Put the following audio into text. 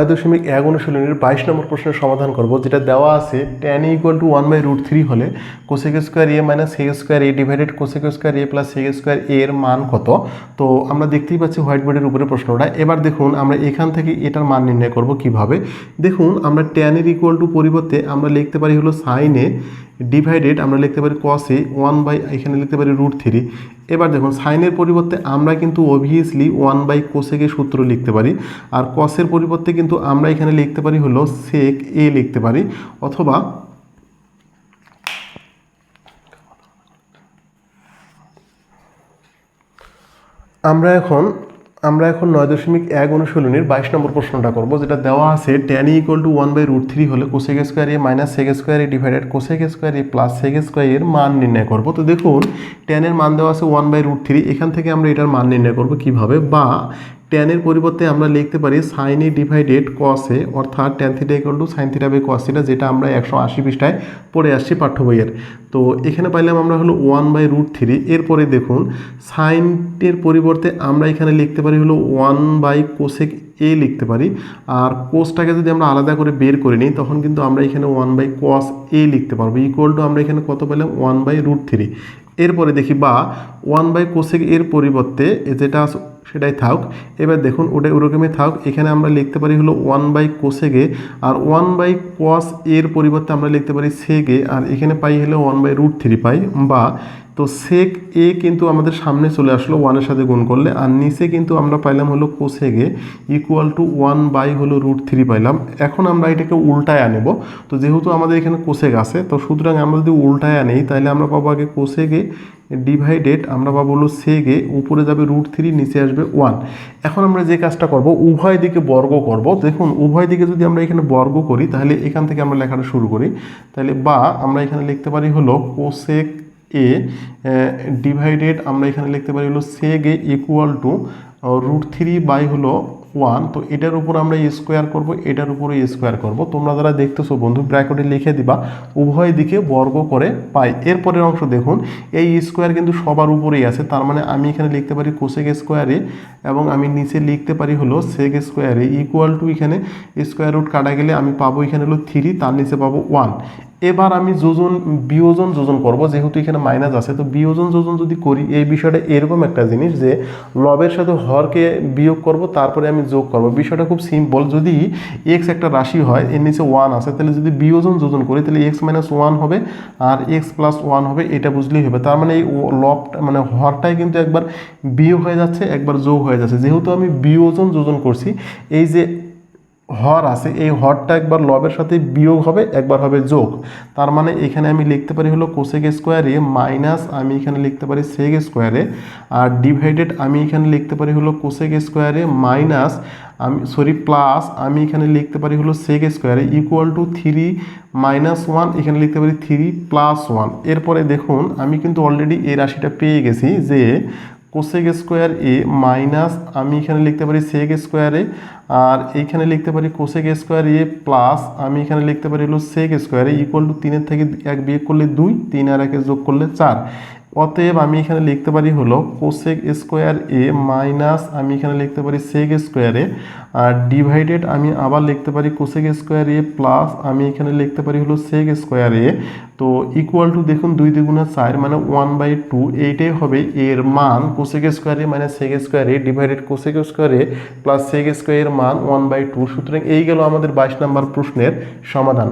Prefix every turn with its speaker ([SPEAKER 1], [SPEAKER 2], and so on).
[SPEAKER 1] ছয় দশমিক এক অনুশীলনের বাইশ নম্বর প্রশ্নের সমাধান করব, যেটা দেওয়া আছে tan equal to one by root three হলে cosec square A minus sec square A divided cosec square A plus sec square A এর মান কত? তো আমরা দেখতেই পাচ্ছি হোয়াইট বোর্ডের উপরে প্রশ্নটা। এবার দেখুন আমরা এখান থেকে এটার মান নির্ণয় করব কীভাবে। দেখুন আমরা ট্যানের ইকুয়াল টু পরিবর্তে আমরা লিখতে পারি হলো সাইনে ডিভাইডেড আমরা লিখতে পারি কসে ওয়ান বাই এখানে লিখতে পারি রুট থ্রি এবার দেখুন সাইনের পরিবর্তে আমরা কিন্তু অবভিয়াসলি ওয়ান বাই কোসেকের সূত্র লিখতে পারি, আর কসের পরিবর্তে কিন্তু আমরা এখানে লিখতে পারি হলো সেক এ লিখতে পারি, অথবা আমরা এখন আমরা এখন নয় দশমিক এক অনুশীলনীর বাইশ নম্বর প্রশ্নটা করব, যেটা দেওয়া আছে tan equal to one by root three হলে cosec square A minus sec square A divided cosec square A plus sec square এর মান নির্ণয় করব। তো দেখুন ট্যানের মান দেওয়া আছে ওয়ান বাই রুট থ্রি এখান থেকে আমরা এটার মান নির্ণয় করব কীভাবে? বা ট্যানের পরিবর্তে আমরা লিখতে পারি সাইন ডিভাইডেড কসে অর্থাৎ tan theta equal to sine theta by cos theta যেটা আমরা একশো আশি পৃষ্ঠায় পড়ে আসছি পাঠ্য বইয়ের। তো এখানে পাইলাম আমরা হলো ওয়ান বাই রুট থ্রি এরপরে দেখুন সাইনের পরিবর্তে আমরা এখানে লিখতে পারি হলো ওয়ান বাই কোসেক এ লিখতে পারি। আর কোসটাকে যদি আমরা আলাদা করে বের করে নিই, তখন কিন্তু আমরা এখানে ওয়ান বাই কস এ লিখতে পারব। ইকুয়াল টু আমরা এখানে কত পেলাম? ওয়ান বাই রুট থ্রি এরপরে দেখি বা ওয়ান বাই কোসেক এর পরিবর্তে যেটা সেটাই থাক। এবার দেখুন, ওটা ওরকমই থাক। এখানে আমরা লিখতে পারি হলো ওয়ান বাই কোসেগে আর ওয়ান বাই কস এর পরিবর্তে আমরা লিখতে পারি সেগে আর এখানে পাই হলো ওয়ান বাই রুট থ্রি পাই বা তো সেক এ কিন্তু আমাদের সামনে চলে আসলো ওয়ানের সাথে গুণ করলে আর নিচে কিন্তু আমরা পাইলাম হলো কোসেগে ইকুয়াল টু ওয়ান বাই হলো রুট থ্রি পাইলাম। এখন আমরা এটাকে উল্টায় আনব তো যেহেতু আমাদের এখানে কোসেক আছে, তো সুতরাং আমরা যদি উল্টায় আনি তাহলে আমরা পাবো আগে কোসেগে ডিভাইডেড আমরা পাবো হলো সেগে উপরে যাবে রুট থ্রি নিচে আসবে ওয়ান এখন আমরা যে কাজটা করব, উভয় দিকে বর্গ করব। দেখুন, উভয় দিকে যদি আমরা এখানে বর্গ করি, তাহলে এখান থেকে আমরা লেখাটা শুরু করি। তাহলে বা আমরা এখানে লিখতে পারি হলো কোসেক এ ডিভাইডেড আমরা এখানে লিখতে পারি হলো sec A equal to root three by হলো ওয়ান তো এটার উপর আমরা স্কোয়ার করব, এটার উপরে স্কোয়ার করব। তোমরা যারা দেখতেছো, বন্ধু ব্র্যাকেটে লিখে দিবা, উভয় দিকে বর্গ করে পাই। এরপরের অংশ দেখুন, এই স্কোয়ার কিন্তু সবার উপরেই আছে, তার মানে আমি এখানে লিখতে পারি কোসেক স্কোয়ারে এবং আমি নিচে লিখতে পারি হলো sec square A equal to এখানে স্কোয়ার রুট কাটা গেলে আমি পাবো এখানে হলো থ্রি তার নিচে পাবো ওয়ান এবার আমি যোজন বিয়োজন যোজন করব, যেহেতু এখানে মাইনাস আছে, তো বিয়োজন যোজন যদি করি, এই বিষয়টা এরকম একটা জিনিস যে, লবের সাথে হরকে বিয়োগ করব, তারপরে আমি যোগ করব। বিষয়টা খুব সিম্পল যদি এক্স একটা রাশি হয়, এর নিচে ওয়ান আছে, তাহলে যদি বিয়োজন যোজন করি, তাহলে এক্স মাইনাস ওয়ান হবে, আর এক্স প্লাস ওয়ান হবে, এটা বুঝলেই হবে। তার মানে এই লবটা মানে হরটাই কিন্তু একবার বিয়োগ হয়ে যাচ্ছে, একবার যোগ হয়ে যাচ্ছে। যেহেতু আমি বিয়োজন যোজন করছি, এই যে হর আছে, এই হরটা একবার লবের সাথে বিয়োগ হবে, একবার হবে যোগ। তার মানে এখানে আমি লিখতে পারি হলো কোসেক স্কোয়ারে মাইনাস আমি এখানে লিখতে পারি সেক স্কোয়ারে আর ডিভাইডেড আমি এখানে লিখতে পারি হলো কোসেক স্কোয়ারে মাইনাস আমি সরি প্লাস আমি এখানে লিখতে পারি হলো সেক স্কোয়ারে equal to three minus one এখানে লিখতে পারি থ্রি প্লাস ওয়ান এরপরে দেখুন, আমি কিন্তু অলরেডি এই রাশিটা পেয়ে গেছি যে কোসেক স্কোয়ার এ মাইনাস আমি এখানে লিখতে পারি সেক স্কোয়ারে আর এইখানে লিখতে পারি কোসেক স্কোয়ার এ প্লাস আমি এখানে লিখতে পারি হলো সেক স্কোয়ারে ইকুয়াল টু তিনের থেকে এক বিয়োগ করলে দুই, তিন আর একে যোগ করলে চার। অতএব আমি এখানে লিখতে পারি হলো কোসেক স্কোয়ার এ মাইনাস আমি এখানে লিখতে পারি সেক স্কোয়ারে আর ডিভাইডেড আমি আবার লিখতে পারি কোসেক স্কোয়ার এ প্লাস আমি এখানে লিখতে পারি হলো সেক স্কোয়ার এ। তো ইকুয়াল টু দেখুন দুই দ্বিগুণা চার মানে ওয়ান বাই টু এইটাই হবে এর মান কোসেক স্কোয়ারে মানে sec square A divided cosec square A plus sec স্কোয়ারের মান ওয়ান বাই টু সুতরাং এই গেল আমাদের বাইশ নম্বর প্রশ্নের সমাধান।